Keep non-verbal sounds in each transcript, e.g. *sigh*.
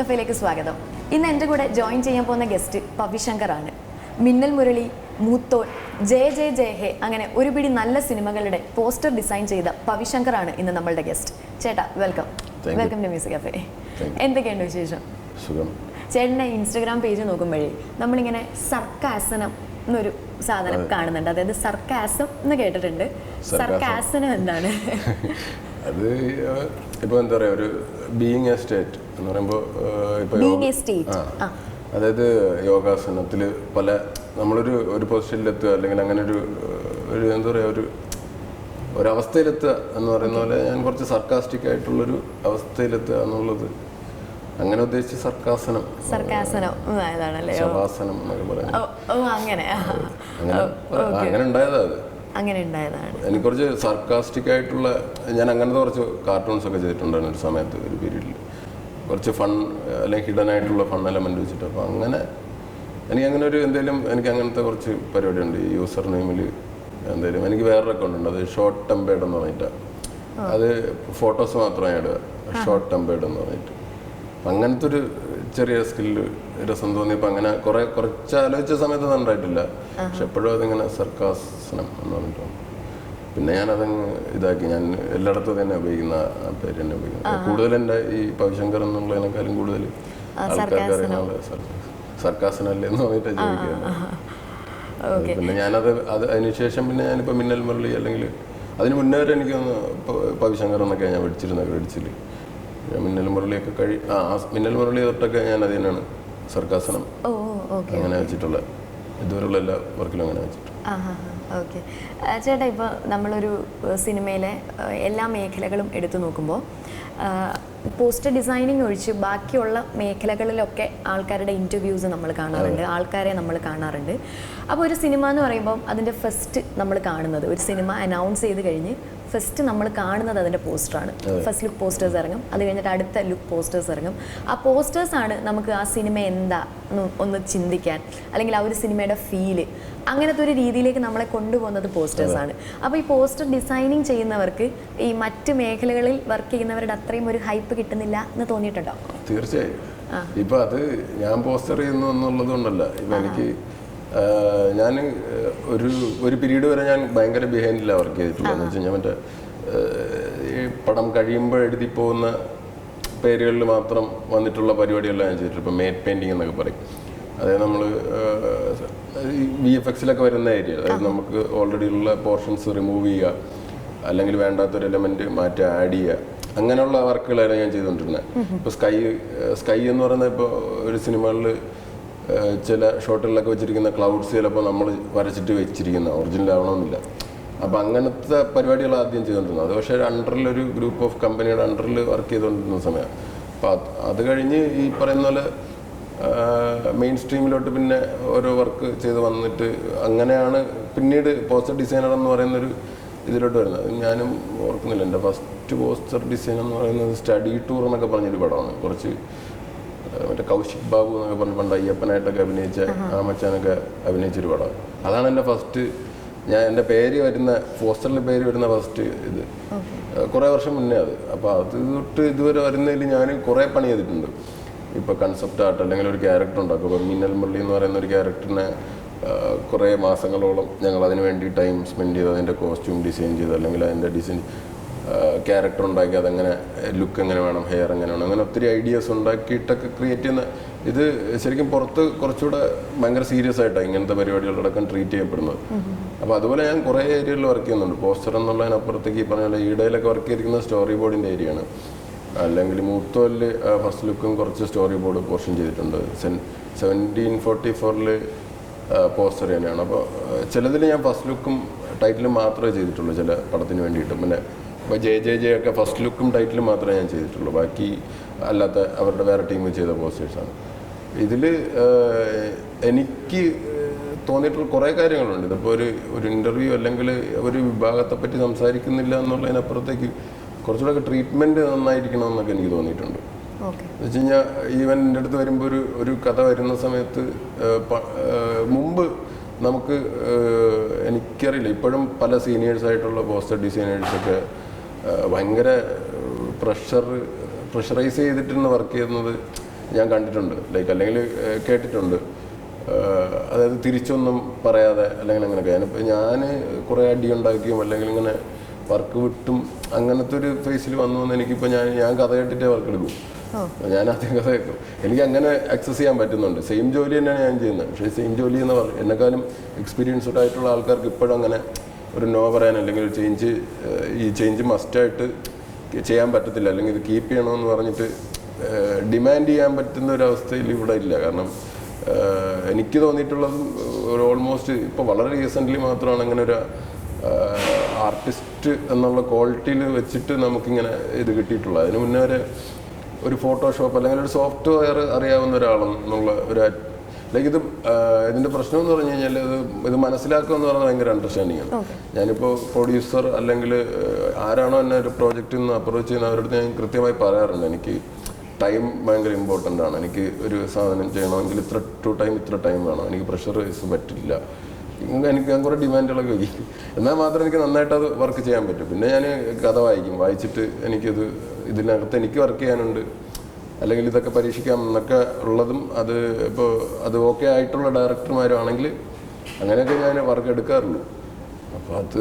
കഫേയിലേക്ക് സ്വാഗതം. ഇന്ന് എന്റെ കൂടെ ജോയിൻ ചെയ്യാൻ പോകുന്ന ഗസ്റ്റ് പവിശങ്കറാണ്. മിന്നൽ മുരളി മൂത്തോൾ ജയ ജയ ജയ ഹേ അങ്ങനെ ഒരു പിടി നല്ല സിനിമകളുടെ പോസ്റ്റർ ഡിസൈൻ ചെയ്ത പവിശങ്കറാണ് ഇന്ന് നമ്മളുടെ ഗസ്റ്റ് ചേട്ടാ welcome welcome to music cafe എന്തൊക്കെയുണ്ട് വിശേഷം? സുഖം. ചേട്ടന്റെ ഇൻസ്റ്റഗ്രാം പേജ് നോക്കുമ്പോഴേ നമ്മളിങ്ങനെ സർക്കാസനം എന്നൊരു സാധനം. കാണുന്നുണ്ട്. അതായത് സർക്കാസം എന്ന് കേട്ടിട്ടുണ്ട്. സർക്കാസനം എന്താണ്? *laughs* അത് ഇപ്പോൾ എന്താ പറയുക ഒരു ബീയിങ് എ സ്റ്റേറ്റ് എന്ന് പറയുമ്പോൾ ഇപ്പോൾ. ആ. അതായത് യോഗാസനത്തിൽ പല നമ്മളൊരു ഒരു പൊസിഷനിലെത്തുക അല്ലെങ്കിൽ അങ്ങനെ ഒരു ഒരു എന്താ പറയുക ഒരു ഒരവസ്ഥയിലെത്തുക എന്ന് പറയുന്ന പോലെ ഞാൻ കുറച്ച് സർക്കാസ്റ്റിക് ആയിട്ടുള്ളൊരു അവസ്ഥയിലെത്തുക എന്നുള്ളത് അങ്ങനെ ഉദ്ദേശിച്ച് സർക്കാസനം സർക്കാസനം. ശവാസനം എന്നൊക്കെ പറയുന്നത്. അങ്ങനെ അങ്ങനെ ഉണ്ടായതാ അത് അങ്ങനെ ഉണ്ടായതാണ്. എനിക്ക് കുറച്ച് സർക്കാസ്റ്റിക് ആയിട്ടുള്ള ഞാൻ അങ്ങനത്തെ കുറച്ച് കാർട്ടൂൺസ് ഒക്കെ ചെയ്തിട്ടുണ്ടായിരുന്നു ഒരു സമയത്ത് ഒരു പീരീഡിൽ കുറച്ച് ഫൺ അല്ലെങ്കിൽ ഹിഡൻ ആയിട്ടുള്ള ഫൺ എലമെന്റ് വെച്ചിട്ട്. അപ്പോൾ അങ്ങനെ എനിക്ക് അങ്ങനെ ഒരു എന്തെങ്കിലും എനിക്ക് അങ്ങനത്തെ കുറച്ച് പരിപാടിയുണ്ട്. ഈ യൂസർ നെയിമിൽ എന്തെങ്കിലും എനിക്ക് വേറൊരു അക്കൗണ്ട് ഉണ്ട്. അത് ഷോർട്ട് ടെമ്പേഡ് എന്ന് പറഞ്ഞിട്ട്. അത് ഫോട്ടോസ് മാത്രമേ ഇടുക. ഷോർട്ട് ടെമ്പേഡ് എന്ന് പറഞ്ഞിട്ട്. അങ്ങനത്തെ ഒരു ചെറിയ സ്കില്ല് രസം തോന്നിയപ്പോൾ അങ്ങനെ കുറെ കുറച്ച് ആലോചിച്ച സമയത്ത് അത് ഉണ്ടായിട്ടില്ല പക്ഷെ എപ്പോഴും അതിങ്ങനെ സർക്കാസനം എന്ന് പറഞ്ഞിട്ട് പിന്നെ ഞാനതങ്ങ് ഇതാക്കി. ഞാൻ എല്ലായിടത്തും തന്നെ ഉപയോഗിക്കുന്ന ആ പേര് തന്നെ ഉപയോഗിക്കുന്നത്. കൂടുതൽ എന്റെ ഈ പവിശങ്കർ എന്നുള്ളതിനേക്കാളും കൂടുതൽ ആൾക്കാർക്ക് അറിയുന്ന സർക്കാസനല്ലേ എന്ന് പറഞ്ഞിട്ട് ചോദിക്കുന്നത്. ഓക്കെ. പിന്നെ ഞാനത് അത് അതിനുശേഷം പിന്നെ ഞാനിപ്പോൾ മിന്നൽ മുരളി അല്ലെങ്കിൽ അതിന് മുന്നേ വരെ എനിക്ക് പവിശങ്കർ എന്നൊക്കെ ഞാൻ പഠിച്ചിരുന്നത് ക്രെഡിറ്റ്സിൽ മിന്നൽ മുരളിയൊക്കെ കഴി ആ മിന്നൽ മുരളി തൊട്ടൊക്കെ ഞാൻ അത് തന്നെയാണ്. സർക്കാസനം. അങ്ങനെ വെച്ചിട്ടുള്ള. ഇതുവരെയുള്ള എല്ലാ വർക്കിലും അങ്ങനെ വെച്ചിട്ടുണ്ട്. ഓക്കെ. ചേട്ടാ ഇപ്പോൾ നമ്മളൊരു സിനിമയിലെ എല്ലാ മേഖലകളും എടുത്തു നോക്കുമ്പോൾ പോസ്റ്റർ ഡിസൈനിങ് ഒഴിച്ച് ബാക്കിയുള്ള മേഖലകളിലൊക്കെ ആൾക്കാരുടെ ഇന്റർവ്യൂസ് നമ്മൾ കാണാറുണ്ട് ആൾക്കാരെ നമ്മൾ കാണാറുണ്ട്. അപ്പോൾ ഒരു സിനിമ എന്ന് പറയുമ്പോൾ അതിന്റെ ഫസ്റ്റ് നമ്മൾ കാണുന്നത് ഒരു സിനിമ അനൗൺസ് ചെയ്ത് കഴിഞ്ഞ് ഫസ്റ്റ് നമ്മൾ കാണുന്നത് അതിന്റെ പോസ്റ്ററാണ് ഫസ്റ്റ് ലുക്ക് പോസ്റ്റേഴ്സ് ഇറങ്ങും. അത് കഴിഞ്ഞിട്ട് അടുത്ത ലുക്ക് പോസ്റ്റേഴ്സ് ഇറങ്ങും. ആ പോസ്റ്റേഴ്സാണ് ആണ് നമുക്ക് ആ സിനിമ എന്താ ഒന്ന് ചിന്തിക്കാൻ അല്ലെങ്കിൽ ആ ഒരു സിനിമയുടെ ഫീൽ അങ്ങനത്തെ ഒരു രീതിയിലേക്ക് നമ്മളെ കൊണ്ടുപോകുന്നത് പോസ്റ്റേഴ്സാണ് ആണ്. അപ്പോൾ ഈ പോസ്റ്റർ ഡിസൈനിങ് ചെയ്യുന്നവർക്ക് ഈ മറ്റ് മേഖലകളിൽ വർക്ക് ചെയ്യുന്നവരുടെ അത്രയും ഒരു ഹൈപ്പ് കിട്ടുന്നില്ല എന്ന് തോന്നിയിട്ടുണ്ടോ? തീർച്ചയായും. ഇപ്പൊ അത് ഞാൻ പോസ്റ്റർ ചെയ്യുന്നു എന്നുള്ളത് കൊണ്ടല്ല ഇപ്പൊ എനിക്ക് ഞാൻ ഒരു ഒരു പീരീഡ് വരെ ഞാൻ ഭയങ്കര ബിഹൈൻഡിലാണ് വർക്ക് ചെയ്തിട്ടുള്ളത്. എന്ന് വെച്ച് കഴിഞ്ഞാൽ മറ്റേ ഈ പടം കഴിയുമ്പോൾ എഴുതി പോകുന്ന പേരുകളിൽ മാത്രം വന്നിട്ടുള്ള പരിപാടികളിലാണ് ഞാൻ ചെയ്തിട്ടുള്ളത്. ഇപ്പം മേറ്റ് പെയിന്റിങ് എന്നൊക്കെ പറയും. അതായത് നമ്മൾ വി എഫ് എക്സിലൊക്കെ വരുന്ന ഏരിയ അതായത് നമുക്ക് ഓൾറെഡി ഉള്ള പോർഷൻസ് റിമൂവ് ചെയ്യുക അല്ലെങ്കിൽ വേണ്ടാത്തൊരു എലമെന്റ് മാറ്റി ആഡ് ചെയ്യുക അങ്ങനെയുള്ള വർക്കുകളായിരുന്നു ഞാൻ ചെയ്തുകൊണ്ടിരുന്നത്. ഇപ്പോൾ സ്കൈ സ്കൈ എന്ന് പറയുന്നത് ഇപ്പോൾ ഒരു സിനിമകളിൽ ചില ഷോട്ടുകളിലൊക്കെ വെച്ചിരിക്കുന്ന ക്ലൗഡ്സ് ചിലപ്പോൾ നമ്മൾ വരച്ചിട്ട് വെച്ചിരിക്കുന്ന ഒറിജിനൽ ആവണമെന്നില്ല. അപ്പം അങ്ങനത്തെ പരിപാടികൾ ആദ്യം ചെയ്തുകൊണ്ടിരുന്നത് അത് പക്ഷേ ഒരു ഗ്രൂപ്പ് ഓഫ് കമ്പനിയുടെ അണ്ടറിൽ വർക്ക് ചെയ്തുകൊണ്ടിരുന്ന സമയം. അപ്പോൾ അത് കഴിഞ്ഞ് ഈ പറയുന്ന പോലെ മെയിൻ സ്ട്രീമിലോട്ട് പിന്നെ ഓരോ വർക്ക് ചെയ്ത് വന്നിട്ട് അങ്ങനെയാണ് പിന്നീട് പോസ്റ്റർ ഡിസൈനർ എന്ന് പറയുന്നൊരു ഇതിലോട്ട് വരുന്നത്. ഞാനും ഓർക്കുന്നില്ല. എന്റെ ഫസ്റ്റ് പോസ്റ്റർ ഡിസൈൻ എന്ന് പറയുന്നത് സ്റ്റഡി ടൂർ എന്നൊക്കെ പറഞ്ഞൊരു പടമാണ്. കുറച്ച് മറ്റേ കൗശിക് ബാബു എന്നൊക്കെ പറഞ്ഞ് പണ്ട് അയ്യപ്പനായിട്ടൊക്കെ അഭിനയിച്ച ആ മച്ചാനൊക്കെ അഭിനയിച്ചൊരു പടം അതാണ് എന്റെ ഫസ്റ്റ് ഞാൻ എന്റെ പേര് വരുന്ന പോസ്റ്ററിൽ പേര് വരുന്ന ഫസ്റ്റ് ഇത്. കുറേ വർഷം മുന്നേ അത്. അപ്പോൾ അത് തൊട്ട് ഇതുവരെ വരുന്നതിൽ ഞാൻ കുറേ പണി ചെയ്തിട്ടുണ്ട്. ഇപ്പോൾ കൺസെപ്റ്റ് ആർട്ട് അല്ലെങ്കിൽ ഒരു ക്യാരക്ടർ ഉണ്ടാക്കും. ഇപ്പോൾ മിന്നൽ മുള്ളി എന്ന് പറയുന്ന ഒരു ക്യാരക്ടറിനെ കുറേ മാസങ്ങളോളം ഞങ്ങൾ അതിന് വേണ്ടി ടൈം സ്പെൻഡ് ചെയ്ത് അതിന്റെ കോസ്റ്റ്യൂം ഡിസൈൻ ചെയ്ത് അല്ലെങ്കിൽ അതിന്റെ ഡിസൈൻ ക്യാരക്ടർ ഉണ്ടാക്കി അതെങ്ങനെ ലുക്ക് എങ്ങനെ വേണം ഹെയർ എങ്ങനെ വേണം അങ്ങനെ ഒത്തിരി ഐഡിയാസ് ഉണ്ടാക്കിയിട്ടൊക്കെ ക്രിയേറ്റ് ചെയ്യുന്ന ഇത് ശരിക്കും പുറത്ത് കുറച്ചുകൂടെ ഭയങ്കര സീരിയസ് ആയിട്ടാണ് ഇങ്ങനത്തെ പരിപാടികളടക്കം ട്രീറ്റ് ചെയ്യപ്പെടുന്നത്. അപ്പോൾ അതുപോലെ ഞാൻ കുറേ ഏരിയകളിൽ വർക്ക് ചെയ്യുന്നുണ്ട്. പോസ്റ്റർ എന്നുള്ളതിനപ്പുറത്തേക്ക് ഈ പറഞ്ഞാൽ പോലെ ഈടയിലൊക്കെ വർക്ക് ചെയ്തിരിക്കുന്ന സ്റ്റോറി ബോർഡിന്റെ ഏരിയയാണ് അല്ലെങ്കിൽ മൂത്തോലിൽ ഫസ്റ്റ് ലുക്കും കുറച്ച് സ്റ്റോറി ബോർഡ് പോർഷൻ ചെയ്തിട്ടുണ്ട്. സെൻ സെവന്റീൻ ഫോർട്ടി ഫോറിൽ പോസ്റ്റർ തന്നെയാണ്. അപ്പോൾ ചിലതിൽ ഞാൻ ഫസ്റ്റ് ലുക്കും ടൈറ്റിലും മാത്രമേ ചെയ്തിട്ടുള്ളൂ ചില പടത്തിന് വേണ്ടിയിട്ട്. പിന്നെ ഇപ്പോൾ ജെ ജെ ജെ ഒക്കെ ഫസ്റ്റ് ലുക്കും ടൈറ്റിലും മാത്രമേ ഞാൻ ചെയ്തിട്ടുള്ളൂ. ബാക്കി അല്ലാത്ത അവരുടെ വേറെ ടീം ചെയ്ത പോസ്റ്റേഴ്സാണ് ഇതിൽ എനിക്ക് തോന്നിയിട്ടുള്ള കുറേ കാര്യങ്ങളുണ്ട്. ഇതിപ്പോൾ ഒരു ഒരു ഇന്റർവ്യൂ അല്ലെങ്കിൽ ഒരു വിഭാഗത്തെപ്പറ്റി സംസാരിക്കുന്നില്ല എന്നുള്ളതിനപ്പുറത്തേക്ക് കുറച്ചുകൂടെ ട്രീറ്റ്മെന്റ് നന്നായിരിക്കണം എന്നൊക്കെ എനിക്ക് തോന്നിയിട്ടുണ്ട്. എന്ന് വെച്ച് കഴിഞ്ഞാൽ ഈവൻ എന്റെ അടുത്ത് വരുമ്പോൾ ഒരു ഒരു കഥ വരുന്ന സമയത്ത് മുമ്പ് നമുക്ക് എനിക്കറിയില്ല. ഇപ്പോഴും പല സീനിയേഴ്സായിട്ടുള്ള പോസ്റ്റർ ഡിസൈനേഴ്സൊക്കെ ഭയങ്കര പ്രഷർ പ്രഷറൈസ് ചെയ്തിട്ടാണ് വർക്ക് ചെയ്യുന്നത് ഞാൻ കണ്ടിട്ടുണ്ട്. ലൈക്ക് അല്ലെങ്കിൽ കേട്ടിട്ടുണ്ട്. അതായത് തിരിച്ചൊന്നും പറയാതെ അല്ലെങ്കിൽ അങ്ങനെയൊക്കെ. ഞാനിപ്പോൾ ഞാൻ കുറേ അടി ഉണ്ടാക്കിയും അല്ലെങ്കിൽ ഇങ്ങനെ വർക്ക് വിട്ടും അങ്ങനത്തെ ഒരു ഫേസിൽ വന്നു എന്ന് എനിക്കിപ്പോൾ ഞാൻ ഞാൻ കഥ കേട്ടിട്ടേ വർക്ക് എടുക്കും. ഞാൻ ആദ്യം കഥ കേൾക്കും എനിക്ക് അങ്ങനെ അക്സസ് ചെയ്യാൻ പറ്റുന്നുണ്ട്. സെയിം ജോലി തന്നെയാണ് ഞാൻ ചെയ്യുന്നത്. പക്ഷേ സെയിം ജോലി എന്ന് പറഞ്ഞാൽ എന്നെക്കാളും എക്സ്പീരിയൻസ്ഡ് ആയിട്ടുള്ള ആൾക്കാർക്ക് ഇപ്പോഴും അങ്ങനെ ഒരു നോ പറയാൻ അല്ലെങ്കിൽ ഒരു ചേഞ്ച് ഈ ചേഞ്ച് മസ്റ്റായിട്ട് ചെയ്യാൻ പറ്റത്തില്ല. അല്ലെങ്കിൽ ഇത് കീപ്പ് ചെയ്യണമെന്ന് പറഞ്ഞിട്ട് ഡിമാൻഡ് ചെയ്യാൻ പറ്റുന്ന ഒരു അവസ്ഥയിൽ ഇവിടെ ഇല്ല. കാരണം എനിക്ക് തോന്നിയിട്ടുള്ളത് ഒരു ഓൾമോസ്റ്റ് ഇപ്പോൾ വളരെ റീസെന്റ്ലി മാത്രമാണ് അങ്ങനെ ഒരു ആർട്ടിസ്റ്റ് എന്നുള്ള ക്വാളിറ്റിയിൽ വെച്ചിട്ട് നമുക്കിങ്ങനെ ഇത് കിട്ടിയിട്ടുള്ളത്. അതിന് മുന്നേ ഒരു ഫോട്ടോഷോപ്പ് അല്ലെങ്കിൽ ഒരു സോഫ്റ്റ്വെയർ അറിയാവുന്ന ഒരാളെന്നുള്ള ഒരു ലൈക്ക് ഇത് ഇതിന്റെ പ്രശ്നം എന്ന് പറഞ്ഞു കഴിഞ്ഞാൽ ഇത് ഇത് മനസ്സിലാക്കുക എന്ന് പറഞ്ഞാൽ ഭയങ്കര അണ്ടർസ്റ്റാൻഡിങ് ആണ്. ഞാനിപ്പോൾ പ്രൊഡ്യൂസർ അല്ലെങ്കിൽ ആരാണോ എന്നെ ഒരു പ്രോജക്റ്റിൽ നിന്ന് അപ്രോച്ച് ചെയ്യുന്ന അവരുടെ ഞാൻ കൃത്യമായി പറയാറുണ്ട്. എനിക്ക് ടൈം ഭയങ്കര ഇമ്പോർട്ടന്റ് ആണ്. എനിക്ക് ഒരു സാധനം ചെയ്യണമെങ്കിൽ ഇത്ര ടു ടൈം ഇത്ര ടൈം വേണം. എനിക്ക് പ്രഷർ പറ്റില്ല. എനിക്ക് ഞാൻ കുറേ ഡിമാൻഡുകളൊക്കെ വയ്ക്കും എന്നാൽ മാത്രം എനിക്ക് നന്നായിട്ട് അത് വർക്ക് ചെയ്യാൻ പറ്റും. പിന്നെ ഞാൻ കഥ വായിക്കും. വായിച്ചിട്ട് എനിക്കത് ഇതിനകത്ത് എനിക്ക് വർക്ക് ചെയ്യാനുണ്ട്. അല്ലെങ്കിൽ ഇതൊക്കെ പരീക്ഷിക്കാം എന്നൊക്കെ ഉള്ളതും അത് ഇപ്പോൾ അത് ഓക്കെ ആയിട്ടുള്ള ഡയറക്ടർമാരും ആണെങ്കിൽ അങ്ങനെയൊക്കെ ഞാൻ വർക്ക് എടുക്കാറുള്ളൂ. അപ്പോൾ അത്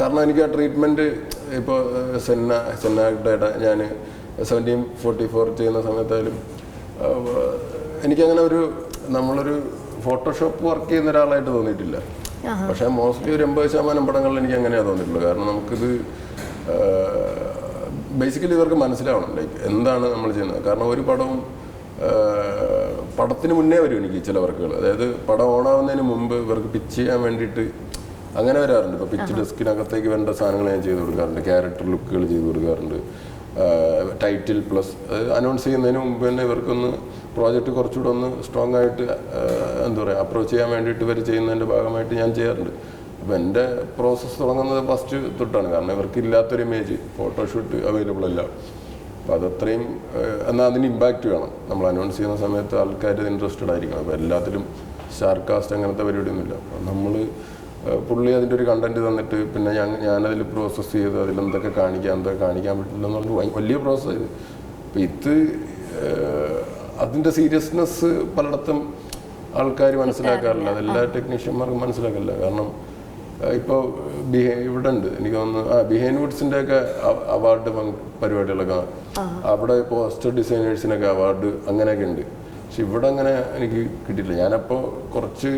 കാരണം എനിക്ക് ആ ട്രീറ്റ്മെന്റ് ഇപ്പോൾ സെന്ന സെന്നായുടെ ഞാൻ സെവന്റീൻ ഫോർട്ടി ഫോർ ചെയ്യുന്ന സമയത്തായാലും എനിക്കങ്ങനെ ഒരു നമ്മളൊരു ഫോട്ടോഷോപ്പ് വർക്ക് ചെയ്യുന്ന ഒരാളായിട്ട് തോന്നിയിട്ടില്ല. പക്ഷേ മോസ്റ്റ്ലി ഒരു എൺപത് ശതമാനം പടങ്ങളിൽ എനിക്ക് അങ്ങനെയാണ് തോന്നിയിട്ടുള്ളത് കാരണം നമുക്കിത് ബേസിക്കലി ഇവർക്ക് മനസ്സിലാവണം. ലൈക്ക് എന്താണ് നമ്മൾ ചെയ്യുന്നത്? കാരണം ഒരു പടവും പടത്തിന് മുന്നേ വരും എനിക്ക് ചില വർക്കുകൾ അതായത് പടം ഓണാവുന്നതിന് മുമ്പ് ഇവർക്ക് പിച്ച് ചെയ്യാൻ വേണ്ടിയിട്ട് അങ്ങനെ വരാറുണ്ട്. ഇപ്പോൾ പിച്ച് ഡെസ്കിനകത്തേക്ക് വേണ്ട സാധനങ്ങൾ ഞാൻ ചെയ്ത് കൊടുക്കാറുണ്ട്. ക്യാരക്ടർ ലുക്കുകൾ ചെയ്ത് കൊടുക്കാറുണ്ട്. ടൈറ്റിൽ പ്ലസ് അനൗൺസ് ചെയ്യുന്നതിന് മുമ്പ് തന്നെ ഇവർക്കൊന്ന് പ്രോജക്റ്റ് കുറച്ചുകൂടെ ഒന്ന് സ്ട്രോങ് ആയിട്ട് എന്താ പറയുക അപ്രോച്ച് ചെയ്യാൻ വേണ്ടിയിട്ട് ഇവർ ചെയ്യുന്നതിന്റെ ഭാഗമായിട്ട് ഞാൻ ചെയ്യാറുണ്ട്. അപ്പോൾ എന്റെ പ്രോസസ്സ് തുടങ്ങുന്നത് ഫസ്റ്റ് തൊട്ടാണ്. കാരണം ഇവർക്ക് ഇല്ലാത്തൊരു ഇമേജ് ഫോട്ടോഷൂട്ട് അവൈലബിൾ അല്ല. അപ്പോൾ അതത്രയും എന്നാൽ അതിന് ഇമ്പാക്റ്റ് വേണം. നമ്മൾ അനൗൺസ് ചെയ്യുന്ന സമയത്ത് ആൾക്കാർ ഇൻട്രസ്റ്റഡ് ആയിരിക്കണം. അപ്പോൾ എല്ലാത്തിലും സ്റ്റാർ കാസ്റ്റ് അങ്ങനത്തെ പരിപാടിയൊന്നുമില്ല. അപ്പം നമ്മൾ പുള്ളി അതിന്റെ ഒരു കണ്ടന്റ് തന്നിട്ട് പിന്നെ ഞാൻ ഞാനതിൽ പ്രോസസ്സ് ചെയ്ത് അതിലെന്തൊക്കെ കാണിക്കാം എന്തൊക്കെ കാണിക്കാൻ പറ്റില്ല എന്ന് പറഞ്ഞു വലിയ പ്രോസസ്സ് ഇത് അപ്പം ഇത് അതിന്റെ സീരിയസ്നെസ് പലയിടത്തും ആൾക്കാർ മനസ്സിലാക്കാറില്ല. അതെല്ലാ ടെക്നീഷ്യന്മാർക്കും മനസ്സിലാക്കില്ല കാരണം ഇപ്പോൾ ബിഹേ ഇവിടെ ഉണ്ട് എനിക്ക് തോന്നുന്നു ആ ബിഹൈൻ വുഡ്സിന്റെ ഒക്കെ അവാർഡ് പരിപാടികളൊക്കെ. അവിടെ ഇപ്പോൾ ഹോസ്റ്റർ ഡിസൈനേഴ്സിനൊക്കെ അവാർഡ് അങ്ങനെയൊക്കെ ഉണ്ട്. പക്ഷെ ഇവിടെ അങ്ങനെ എനിക്ക് കിട്ടിയിട്ടില്ല. ഞാനപ്പോൾ കുറച്ച്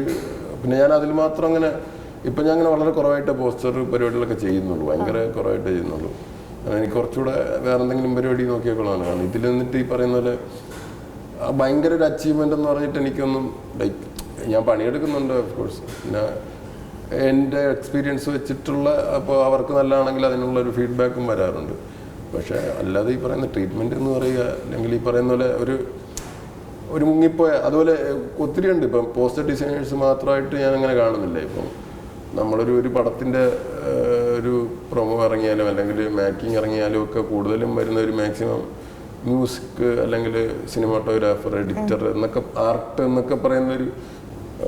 പിന്നെ ഞാൻ അതിൽ മാത്രം അങ്ങനെ ഇപ്പം ഞാൻ അങ്ങനെ വളരെ കുറവായിട്ട് പോസ്റ്റർ പരിപാടികളൊക്കെ ചെയ്യുന്നുള്ളൂ. ഭയങ്കര കുറവായിട്ട് ചെയ്യുന്നുള്ളൂ. എനിക്ക് കുറച്ചുകൂടെ വേറെ എന്തെങ്കിലും പരിപാടി നോക്കിയേക്കൊള്ളാണ്. കാരണം ഇതിൽ നിന്നിട്ട് ഈ പറയുന്ന പോലെ ഭയങ്കര ഒരു അച്ചീവ്മെന്റ് എന്ന് പറഞ്ഞിട്ട് എനിക്കൊന്നും ലൈക്ക് ഞാൻ പണിയെടുക്കുന്നുണ്ട് ഓഫ് കോഴ്സ് പിന്നെ എന്റെ എക്സ്പീരിയൻസ് വെച്ചിട്ടുള്ള അപ്പോൾ അവർക്ക് നല്ലതാണെങ്കിൽ അതിനുള്ള ഒരു ഫീഡ്ബാക്കും വരാറുണ്ട്. പക്ഷേ അല്ലാതെ ഈ പറയുന്ന ട്രീറ്റ്മെന്റ് എന്ന് പറയുക അല്ലെങ്കിൽ ഈ പറയുന്ന പോലെ ഒരു ഒരു മുങ്ങിപ്പോയ അതുപോലെ ഒത്തിരി ഉണ്ട്. ഇപ്പം പോസ്റ്റർ ഡിസൈനേഴ്സ് മാത്രമായിട്ട് ഞാൻ അങ്ങനെ കാണുന്നില്ല. ഇപ്പം നമ്മളൊരു ഒരു പടത്തിന്റെ ഒരു പ്രൊമോ ഇറങ്ങിയാലും അല്ലെങ്കിൽ മേക്കിംഗ് ഇറങ്ങിയാലും ഒക്കെ കൂടുതലും വരുന്ന ഒരു മാക്സിമം മ്യൂസിക് അല്ലെങ്കിൽ സിനിമാറ്റോഗ്രാഫർ എഡിറ്റർ എന്നൊക്കെ ആർട്ട് എന്നൊക്കെ പറയുന്ന ഒരു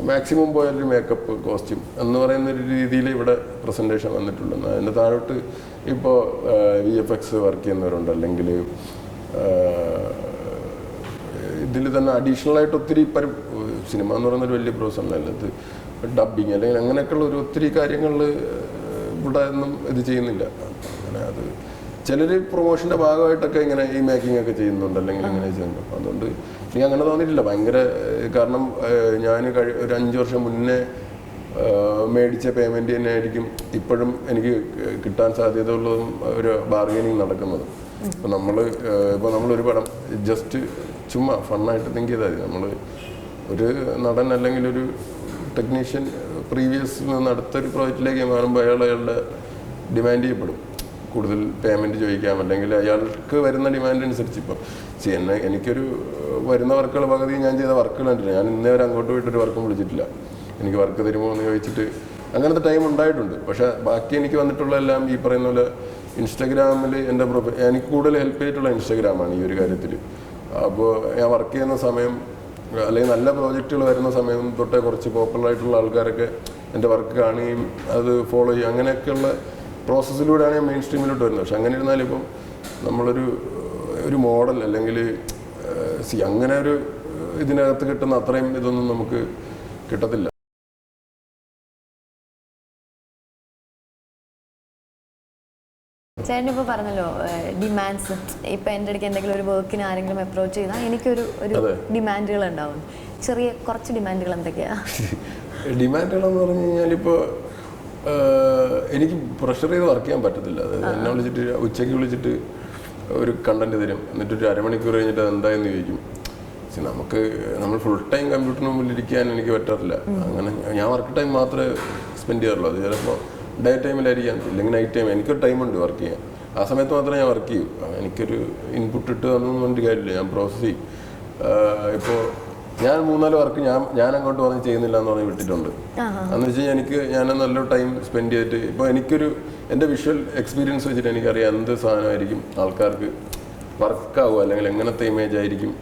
മാക്സിമം പോയൊരു മേക്കപ്പ് കോസ്റ്റ്യൂം എന്ന് പറയുന്ന ഒരു രീതിയിൽ ഇവിടെ പ്രസന്റേഷൻ വന്നിട്ടുണ്ട്. അതിന്റെ താഴോട്ട് ഇപ്പോൾ വി എഫ് എക്സ് വർക്ക് ചെയ്യുന്നവരുണ്ട്. അല്ലെങ്കിൽ ഇതിൽ തന്നെ അഡീഷണൽ ആയിട്ട് ഒത്തിരി പരി സിനിമ എന്ന് പറയുന്ന ഒരു വലിയ പ്രോസസ് അല്ല. ഇത് ഡബിങ് അല്ലെങ്കിൽ അങ്ങനെയൊക്കെയുള്ള ഒരു ഒത്തിരി കാര്യങ്ങളിൽ ഇവിടെ ഒന്നും ഇത് ചെയ്യുന്നില്ല. അങ്ങനെ അത് ചിലർ പ്രൊമോഷന്റെ ഭാഗമായിട്ടൊക്കെ ഇങ്ങനെ ഈ മേക്കിംഗ് ഒക്കെ ചെയ്യുന്നുണ്ട്. അല്ലെങ്കിൽ ഇങ്ങനെ ചെയ്യുന്നുണ്ട്. അതുകൊണ്ട് എനിക്ക് അങ്ങനെ തോന്നിയിട്ടില്ല. ഭയങ്കര കാരണം ഞാൻ കഴി ഒരു അഞ്ച് വർഷം മുന്നേ മേടിച്ച പേയ്മെന്റ് തന്നെ ആയിരിക്കും ഇപ്പോഴും എനിക്ക് കിട്ടാൻ സാധ്യതയുള്ളതും ഒരു ബാർഗനിങ് നടക്കുന്നത്. ഇപ്പം നമ്മൾ ഇപ്പോൾ നമ്മളൊരു പടം ജസ്റ്റ് ചുമ്മാ ഫണ്ണായിട്ട് തിങ്ക് ചെയ്താൽ മതി നമ്മൾ ഒരു നടൻ അല്ലെങ്കിൽ ഒരു ടെക്നീഷ്യൻ പ്രീവിയസ് നിന്ന് അടുത്തൊരു പ്രോജക്റ്റിലേക്ക് മാറുമ്പോൾ അയാൾ അയാളുടെ ഡിമാൻഡ് ചെയ്യപ്പെടും. കൂടുതൽ പേയ്മെന്റ് ചോദിക്കാം. അല്ലെങ്കിൽ അയാൾക്ക് വരുന്ന ഡിമാൻഡ് അനുസരിച്ച്. ഇപ്പം സി എന്നെ എനിക്കൊരു വരുന്ന വർക്കുകൾ പകുതി ഞാൻ ചെയ്ത വർക്കുകൾ കണ്ടില്ല. ഞാൻ ഇന്നേ വരെ അങ്ങോട്ട് പോയിട്ടൊരു വർക്കും വിളിച്ചിട്ടില്ല. എനിക്ക് വർക്ക് തരുമോ എന്ന് ചോദിച്ചിട്ട് അങ്ങനത്തെ ടൈം ഉണ്ടായിട്ടുണ്ട്. പക്ഷേ ബാക്കി എനിക്ക് വന്നിട്ടുള്ള എല്ലാം ഈ പറയുന്ന പോലെ ഇൻസ്റ്റഗ്രാമിൽ എന്റെ എനിക്ക് കൂടുതൽ ഹെൽപ്പ് ചെയ്തിട്ടുള്ള ഇൻസ്റ്റഗ്രാമാണ് ഈ ഒരു കാര്യത്തിൽ. അപ്പോൾ ഞാൻ വർക്ക് ചെയ്യുന്ന സമയം അല്ലെങ്കിൽ നല്ല പ്രോജക്റ്റുകൾ വരുന്ന സമയം തൊട്ടേ കുറച്ച് പോപ്പുലർ ആയിട്ടുള്ള ആൾക്കാരൊക്കെ എന്റെ വർക്ക് കാണുകയും അത് ഫോളോ ചെയ്യും അങ്ങനെയൊക്കെയുള്ള പ്രോസസ്സിലൂടെയാണ് ഞാൻ മെയിൻ സ്ട്രീമിലോട്ട് വരുന്നത്. പക്ഷെ അങ്ങനെ ഇരുന്നാലും ഇപ്പം നമ്മളൊരു ഒരു മോഡൽ അല്ലെങ്കിൽ സി അങ്ങനെ ഒരു ഇതിനകത്ത് കിട്ടുന്ന അത്രയും ഇതൊന്നും നമുക്ക് കിട്ടത്തില്ല. ചേട്ടൻ ഇപ്പോൾ പറഞ്ഞല്ലോ ഡിമാൻഡ്സ് ഇപ്പം എന്റെ അടുക്ക് എന്തെങ്കിലും ഒരു വർക്കിന് ആരെങ്കിലും അപ്രോച്ച് ചെയ്താൽ എനിക്കൊരു ഒരു ഡിമാൻഡുകൾ ഉണ്ടാവും ചെറിയ കുറച്ച് ഡിമാൻഡുകൾ എന്തൊക്കെയാ? ഡിമാൻഡുകൾ എന്ന് പറഞ്ഞു കഴിഞ്ഞാൽ ഇപ്പോൾ എനിക്ക് പ്രഷർ ചെയ്ത് വർക്ക് ചെയ്യാൻ പറ്റത്തില്ല. അതായത് എന്നെ വിളിച്ചിട്ട് ഉച്ചയ്ക്ക് വിളിച്ചിട്ട് ഒരു കണ്ടന്റ് തരും. എന്നിട്ട് ഒരു അരമണിക്കൂർ കഴിഞ്ഞിട്ട് അത് എന്തായെന്ന് ചോദിക്കും. പക്ഷെ നമുക്ക് നമ്മൾ ഫുൾ ടൈം കമ്പ്യൂട്ടറിന് മുമ്പിൽ ഇരിക്കാൻ എനിക്ക് പറ്റാറില്ല. അങ്ങനെ ഞാൻ വർക്ക് ടൈം മാത്രമേ സ്പെൻഡ് ചെയ്യാറുള്ളൂ. അത് ചിലപ്പോൾ ഡേ ടൈമിലായിരിക്കാം ഇല്ലെങ്കിൽ നൈറ്റ് ടൈം എനിക്കൊരു ടൈമുണ്ട് വർക്ക് ചെയ്യാൻ. ആ സമയത്ത് മാത്രമേ ഞാൻ വർക്ക് ചെയ്യൂ. എനിക്കൊരു ഇൻപുട്ട് ഇട്ട് തന്നൊന്നും പറഞ്ഞിട്ട് കാര്യമില്ല. ഞാൻ പ്രോസസ് ചെയ്യും. ഇപ്പോൾ ഞാൻ മൂന്നാൽ വർക്ക് ഞാൻ ഞാൻ അങ്ങോട്ട് പറഞ്ഞ് ചെയ്യുന്നില്ല എന്ന് പറഞ്ഞ് വിട്ടിട്ടുണ്ട്. എന്ന് വെച്ച് കഴിഞ്ഞാൽ എനിക്ക് ഞാൻ നല്ല ടൈം സ്പെൻഡ് ചെയ്തിട്ട് ഇപ്പോൾ എനിക്കൊരു എന്റെ വിഷ്വൽ എക്സ്പീരിയൻസ് വെച്ചിട്ട് എനിക്കറിയാം എന്ത് സാധനമായിരിക്കും ആൾക്കാർക്ക് വർക്കാവുക അല്ലെങ്കിൽ എങ്ങനത്തെ ഇമേജ് ആയിരിക്കും